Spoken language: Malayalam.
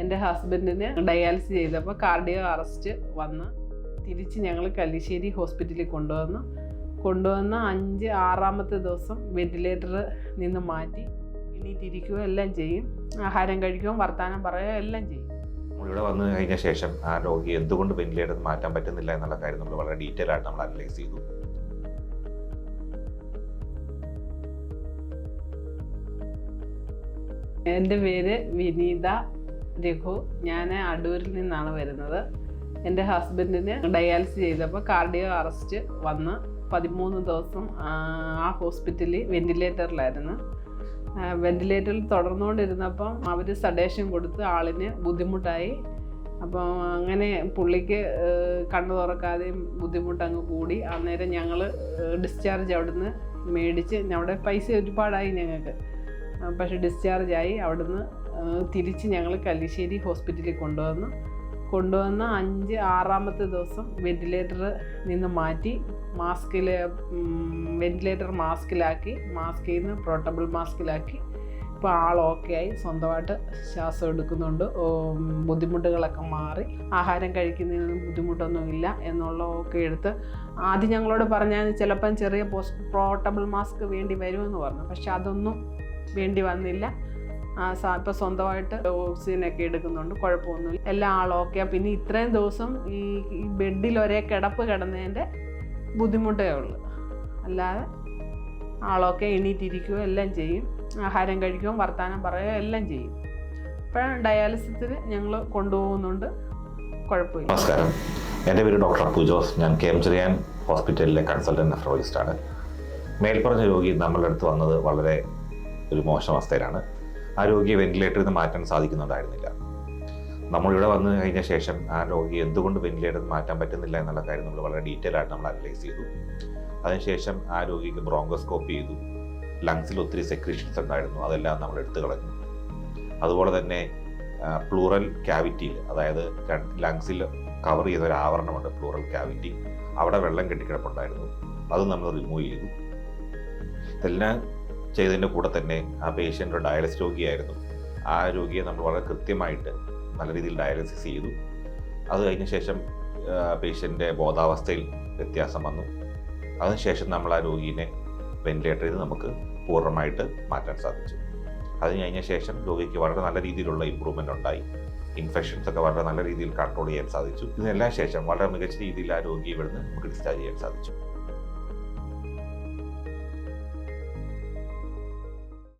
എന്റെ ഹസ്ബൻഡിന് ഡയാലിസിസ് ചെയ്തപ്പോൾ കാർഡിയോ അറസ്റ്റ് വന്ന് തിരിച്ച് ഞങ്ങൾ കല്ലിശ്ശേരി ഹോസ്പിറ്റലിൽ കൊണ്ടുവന്നു. കൊണ്ടുവന്ന അഞ്ച് ആറാമത്തെ ദിവസം വെന്റിലേറ്റർ നിന്ന് മാറ്റി എണീറ്റിരിക്കുകയോ എല്ലാം ചെയ്യും. ആഹാരം കഴിക്കുകയും വർത്തമാനം പറയുകയോ എല്ലാം ചെയ്യും. ഇവിടെ വന്നു കഴിഞ്ഞ ശേഷം ആ രോഗി എന്തുകൊണ്ട് വെന്റിലേറ്റർ മാറ്റാൻ പറ്റുന്നില്ല എന്നുള്ള കാര്യം നമ്മൾ വളരെ ഡീറ്റെയിൽ ആയിട്ട് നമ്മൾ അനലൈസ് ചെയ്തു. എന്റെ പേര് വിനീത. രഘു ഞാൻ അടൂരിൽ നിന്നാണ് വരുന്നത്. എന്റെ ഹസ്ബൻഡിന് ഡയാലിസിസ് ചെയ്തപ്പോൾ കാർഡിയോ അറസ്റ്റ് വന്ന് പതിമൂന്ന് ദിവസം ആ, ഹോസ്പിറ്റലിൽ വെന്റിലേറ്ററിലായിരുന്നു. വെന്റിലേറ്ററിൽ തുടർന്നുകൊണ്ടിരുന്നപ്പം അവർ സഡേഷൻ കൊടുത്ത് ആളിന് ബുദ്ധിമുട്ടായി. അപ്പം അങ്ങനെ പുള്ളിക്ക് കണ്ണു തുറക്കാതെയും ബുദ്ധിമുട്ടങ്ങ് കൂടി. അന്നേരം ഞങ്ങൾ ഡിസ്ചാർജ് അവിടുന്ന് മേടിച്ച് അവിടെ പൈസ ഒരുപാടായി ഞങ്ങൾക്ക്. പക്ഷെ ഡിസ്ചാർജ് ആയി അവിടുന്ന് തിരിച്ച് ഞങ്ങൾ കല്ലിശ്ശേരി ഹോസ്പിറ്റലിൽ കൊണ്ടുവന്നു കൊണ്ടുവന്ന അഞ്ച് ആറാമത്തെ ദിവസം വെന്റിലേറ്റർ നിന്ന് മാറ്റി മാസ്കിൽ വെന്റിലേറ്റർ മാസ്കിലാക്കി മാസ്കിൽ നിന്ന് പ്രോട്ടബിൾ മാസ്കിലാക്കി ഇപ്പോൾ ആൾ ഓക്കെ ആയി സ്വന്തമായിട്ട് ശ്വാസം എടുക്കുന്നുണ്ട്. ബുദ്ധിമുട്ടുകളൊക്കെ മാറി. ആഹാരം കഴിക്കുന്നതിനൊന്നും ബുദ്ധിമുട്ടൊന്നുമില്ല എന്നുള്ള ഒക്കെ എടുത്ത് ആദ്യം ഞങ്ങളോട് പറഞ്ഞാൽ ചിലപ്പം ചെറിയ പോസ്റ്റ് പ്രോട്ടബിൾ മാസ്ക് വേണ്ടി വരുമെന്ന് പറഞ്ഞു. പക്ഷെ അതൊന്നും വേണ്ടി വന്നില്ല. ഇപ്പം സ്വന്തമായിട്ട് ഓക്സിജനൊക്കെ എടുക്കുന്നുണ്ട്. കുഴപ്പമൊന്നുമില്ല. എല്ലാ ആളും ഓക്കെ പിന്നെ ഇത്രയും ദിവസം ഈ ബെഡിൽ ഒരേ കിടപ്പ് കിടന്നതിന്റെ ബുദ്ധിമുട്ടേ ഉള്ളൂ. അല്ലാതെ ആളൊക്കെ എണീറ്റിരിക്കുകയോ എല്ലാം ചെയ്യും. ആഹാരം കഴിക്കുകയും വർത്തമാനം പറയുകയോ എല്ലാം ചെയ്യും. ഇപ്പോഴും ഡയാലിസിസിന് ഞങ്ങൾ കൊണ്ടുപോകുന്നുണ്ട്. കുഴപ്പമില്ല. നമസ്കാരം. എന്റെ പേര് ഡോക്ടർ അപ്പു ജോസ്. ഞാൻ കെ എം ചെറിയാൻ ഹോസ്പിറ്റലിലെ കൺസൾട്ടന്റ് നെഫ്രോളജിസ്റ്റാണ്. മേൽപ്പറഞ്ഞ രോഗി നമ്മളുടെ അടുത്ത് വന്നത് വളരെ ഒരു മോശം അവസ്ഥയിലാണ്. ആ രോഗിയെ വെന്റിലേറ്ററിൽ നിന്ന് മാറ്റാൻ സാധിക്കുന്നുണ്ടായിരുന്നില്ല. നമ്മളിവിടെ വന്നു കഴിഞ്ഞ ശേഷം ആ രോഗി എന്തുകൊണ്ട് വെന്റിലേറ്ററിൽ മാറ്റാൻ പറ്റുന്നില്ല എന്നുള്ള കാര്യം നമ്മൾ വളരെ ഡീറ്റെയിൽ ആയിട്ട് നമ്മൾ അനലൈസ് ചെയ്തു. അതിനുശേഷം ആ രോഗിക്ക് ബ്രോങ്കോസ്കോപ്പ് ചെയ്തു. ലങ്സിൽ ഒത്തിരി സെക്രീഷൻസ് ഉണ്ടായിരുന്നു. അതെല്ലാം നമ്മൾ എടുത്തു കളഞ്ഞു. അതുപോലെ തന്നെ പ്ലൂറൽ ക്യാവിറ്റിയിൽ അതായത് ലങ്സിൽ കവർ ചെയ്ത ഒരു ആവരണമുണ്ട് പ്ലൂറൽ ക്യാവിറ്റി അവിടെ വെള്ളം കെട്ടിക്കിടപ്പുണ്ടായിരുന്നു. അത് നമ്മൾ റിമൂവ് ചെയ്തു. ഇതെല്ലാം ചെയ്തതിന്റെ കൂടെ തന്നെ ആ പേഷ്യന്റ് ഡയാലിസിസ് രോഗിയായിരുന്നു. ആ രോഗിയെ നമ്മൾ വളരെ കൃത്യമായിട്ട് നല്ല രീതിയിൽ ഡയാലിസിസ് ചെയ്തു. അത് കഴിഞ്ഞ ശേഷം പേഷ്യന്റെ ബോധാവസ്ഥയിൽ വ്യത്യാസം വന്നു. അതിനുശേഷം നമ്മൾ ആ രോഗീനെ വെന്റിലേറ്ററിൽ ചെയ്ത് നമുക്ക് പൂർണമായിട്ട് മാറ്റാൻ സാധിച്ചു. അത് കഴിഞ്ഞ ശേഷം രോഗിക്ക് വളരെ നല്ല രീതിയിലുള്ള ഇമ്പ്രൂവ്മെന്റ് ഉണ്ടായി. ഇൻഫെക്ഷൻസ് ഒക്കെ വളരെ നല്ല രീതിയിൽ കൺട്രോൾ ചെയ്യാൻ സാധിച്ചു. ഇതിനെല്ലാം ശേഷം വളരെ മികച്ച രീതിയിൽ ആ രോഗിയെ ഇവിടുന്ന് നമുക്ക് ഡിസ്ചാർജ് ചെയ്യാൻ സാധിച്ചു.